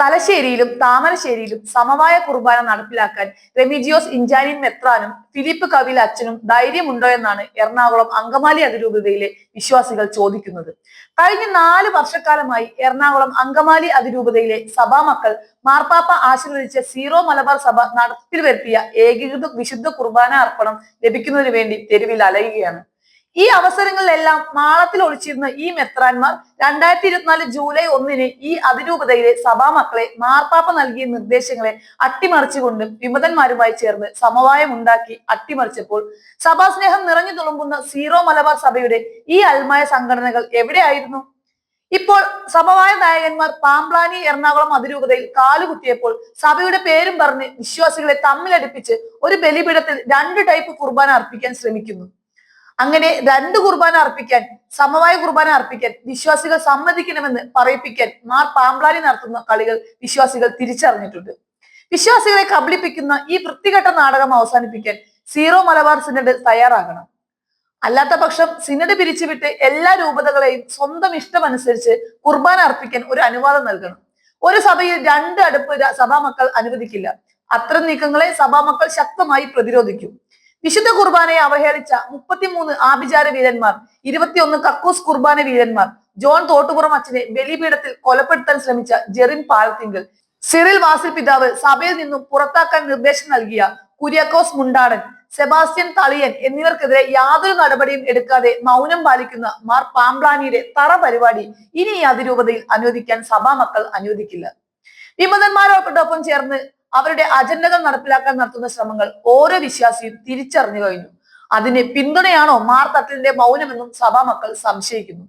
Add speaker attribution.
Speaker 1: തലശ്ശേരിയിലും താമരശ്ശേരിയിലും സമവായ കുർബാന നടപ്പിലാക്കാൻ റെമിജിയോസ് ഇഞ്ചാനിൻ മെത്രാനും ഫിലിപ്പ് കവിൽ അച്ഛനും ധൈര്യമുണ്ടോ എന്നാണ് എറണാകുളം അങ്കമാലി അതിരൂപതയിലെ വിശ്വാസികൾ ചോദിക്കുന്നത്. കഴിഞ്ഞ നാല് വർഷക്കാലമായി എറണാകുളം അങ്കമാലി അതിരൂപതയിലെ സഭാമക്കൾ മാർപ്പാപ്പ ആശീർവദിച്ച സീറോ മലബാർ സഭ നടപ്പിൽ വരുത്തിയ ഏകീകൃത വിശുദ്ധ കുർബാന അർപ്പണം ലഭിക്കുന്നതിന് വേണ്ടി തെരുവിൽ അലയുകയാണ്. ഈ അവസരങ്ങളിലെല്ലാം മാളത്തിൽ ഒളിച്ചിരുന്ന ഈ മെത്രാന്മാർ രണ്ടായിരത്തി ഇരുപത്തിനാല് ജൂലൈ ഒന്നിന് ഈ അതിരൂപതയിലെ സഭാമക്കളെ മാർപ്പാപ്പ നൽകിയ നിർദ്ദേശങ്ങളെ അട്ടിമറിച്ചുകൊണ്ട് വിമതന്മാരുമായി ചേർന്ന് സമവായം ഉണ്ടാക്കി അട്ടിമറിച്ചപ്പോൾ സഭാസ്നേഹം നിറഞ്ഞു തുളുമ്പുന്ന സീറോ മലബാർ സഭയുടെ ഈ അൽമായ സംഘടനകൾ എവിടെയായിരുന്നു? ഇപ്പോൾ സമവായ നായകന്മാർ പാമ്പ്ലാനി എറണാകുളം അതിരൂപതയിൽ കാലുകുത്തിയപ്പോൾ സഭയുടെ പേരും പറഞ്ഞ് വിശ്വാസികളെ തമ്മിലടിപ്പിച്ച് ഒരു ബലിപീഠത്തിൽ രണ്ട് ടൈപ്പ് കുർബാന അർപ്പിക്കാൻ ശ്രമിക്കുന്നു. അങ്ങനെ രണ്ട് കുർബാന അർപ്പിക്കാൻ സമവായ കുർബാന അർപ്പിക്കാൻ വിശ്വാസികൾ സമ്മതിക്കണമെന്ന് പറയിപ്പിക്കാൻ മാർ പാമ്പ്ലാനി നടത്തുന്ന കളികൾ വിശ്വാസികൾ തിരിച്ചറിഞ്ഞിട്ടുണ്ട്. വിശ്വാസികളെ കബളിപ്പിക്കുന്ന ഈ വൃത്തികെട്ട നാടകം അവസാനിപ്പിക്കാൻ സീറോ മലബാർ സിനഡ് തയ്യാറാകണം. അല്ലാത്ത പക്ഷം സിനഡ് പിരിച്ചുവിട്ട് എല്ലാ രൂപതകളെയും സ്വന്തം ഇഷ്ടമനുസരിച്ച് കുർബാന അർപ്പിക്കാൻ ഒരു അനുവാദം നൽകണം. ഒരു സഭയിൽ രണ്ട് അടുപ്പ് സഭാ സഭാമക്കൾ അനുവദിക്കില്ല. അത്തരം നീക്കങ്ങളെ സഭാമക്കൾ ശക്തമായി പ്രതിരോധിക്കും. വിശുദ്ധ കുർബാനയെ അവഹേളിച്ച മുപ്പത്തിമൂന്ന് ആഭിചാര വീരന്മാർ ഇരുപത്തിയൊന്ന് കക്കൂസ് കുർബാന വീരന്മാർ ജോൺ തോട്ടുപുറം അച്ഛനെ ബലിപീഠത്തിൽ കൊലപ്പെടുത്താൻ ശ്രമിച്ച ജെറിൻ പാലത്തിങ്കൽ സിറിൽ വാസിൽ പിതാവ് സഭയിൽ നിന്നും പുറത്താക്കാൻ നിർദ്ദേശം നൽകിയ കുര്യാക്കോസ് മുണ്ടാടൻ സെബാസ്റ്റ്യൻ തളിയൻ എന്നിവർക്കെതിരെ യാതൊരു നടപടിയും എടുക്കാതെ മൗനം പാലിക്കുന്ന മാർ പാംബ്ലാനിയുടെ തറ പരിപാടി ഇനി ഈ അതിരൂപതയിൽ അനുവദിക്കാൻ സഭാ മക്കൾ അനുവദിക്കില്ല. വിമതന്മാരോടൊപ്പം ചേർന്ന് അവരുടെ അജണ്ടകൾ നടപ്പിലാക്കാൻ നടത്തുന്ന ശ്രമങ്ങൾ ഓരോ വിശ്വാസിയും തിരിച്ചറിഞ്ഞു കഴിഞ്ഞു. അതിന് പിന്തുണയാണോ മാർ മൗനമെന്നും മൗനമെന്നും സഭാമക്കൾ സംശയിക്കുന്നു.